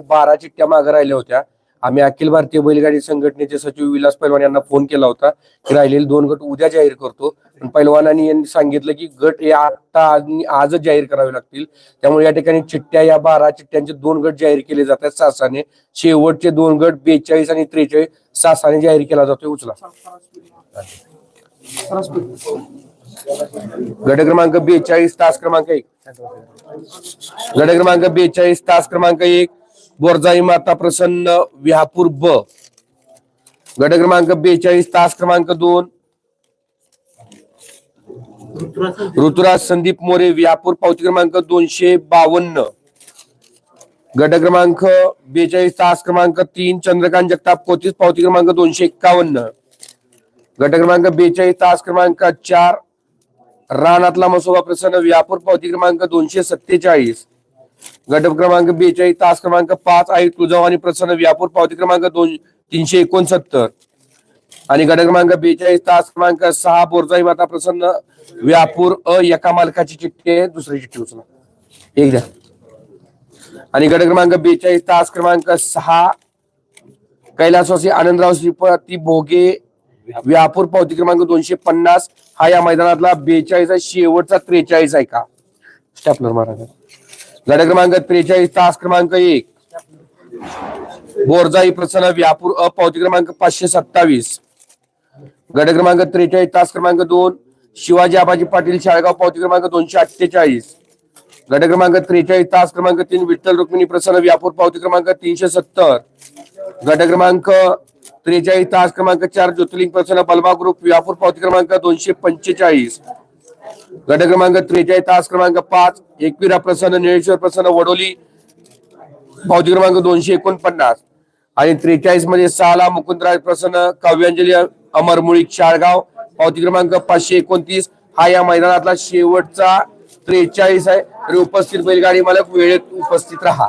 बारा चिठ्ठ्या मागे राहिल्या होत्या. आम्ही अखिल भारतीय बैलगाडी संघटनेचे सचिव विलास पैलवान यांना फोन केला होता की राहिलेले दोन गट उद्या जाहीर करतो. पण पैलवानांनी यांनी सांगितलं की गट हे आता आणि आजच जाहीर करावे लागतील. त्यामुळे या ठिकाणी चिठ्ठ्या या बारा चिठ्ठ्यांचे दोन गट जाहीर केले जातात. सासाने शेवटचे दोन गट बेचाळीस आणि त्रेचाळीस सासाने जाहीर केला जातोय उचला. गट क्रमांक बेचाळीस तास क्रमांक एक. गट क्रमांक बेचाळीस तास क्रमांक एक. बोरजाई माता प्रसन्न विहापूर ब. गट क्रमांक बेचाळीस तास क्रमांक दोन. ऋतुराज संदीप मोरे विहापूर पावती क्रमांक दोनशे बावन्न. गट क्रमांक बेचाळीस तास क्रमांक तीन चंद्रकांत जगताप कोतीस पावती क्रमांक दोनशे एक्कावन्न. गट क्रमांक बेचाळीस तास क्रमांक चार. रानातला मसोबा प्रसन्न व्यापूर पावती क्रमांक दोनशे सत्तेचाळीस. गटप क्रमांक बेचाळीस तास क्रमांक पाच आई तुझाव आणि प्रसन्न व्यापूर पावती क्रमांक दोन तीनशे एकोणसत्तर. आणि गट क्रमांक बेचाळीस तास क्रमांक सहा बोरजाई माता प्रसन्न व्यापूर अ एका मालकाची चिठ्ठी आहे दुसरी चिठ्ठी उचला. एक द्या. आणि गट क्रमांक बेचाळीस तास क्रमांक सहा कैलासवासी आनंदराव श्रीपती भोगे व्यापूर पावती क्रमांक दोनशे पन्नास. हा या मैदानातला बेचाळीस आहे शेवटचा त्रेचाळीस आहे का? स्टॅपलर महाराज लढा क्रमांक त्रेचाळीस तास क्रमांक एक. बोरजाई प्रसन्न व्यापूर अपावती पावती क्रमांक पाचशे सत्तावीस. गट क्रमांक त्रेचाळीस तास क्रमांक दोन. शिवाजी आबाजी पाटील शाळगाव पावती क्रमांक दोनशे अठ्ठेचाळीस. गट क्रमांक त्रेचाळीस तास क्रमांक तीन विठ्ठल रुक्मिणी प्रसन्न व्यापूर पावती क्रमांक तीनशे सत्तर. गट क्रमांक त्रेचाळीस तास क्रमांक चार ज्योतिर्लिंग प्रसन्न बलबा ग्रुप व्यापूर पावती क्रमांक दोनशे पंचेचाळीस. गट क्रमांक त्रेचाळीस तास क्रमांक पाच एकविरा प्रसन्न निळेश्वर प्रसन्न वडोली. पावती क्रमांक दोनशे एकोणपन्नास. आणि त्रेचाळीसमध्ये सहाला मुकुंदराज प्रसन्न काव्यांजली अमर मुळीक शाळगाव पावती क्रमांक पाचशे एकोणतीस. हा या मैदानातला शेवटचा त्रेचाळीस आहे. तरी उपस्थित बैलगाडी मालक वेळेत उपस्थित राहा.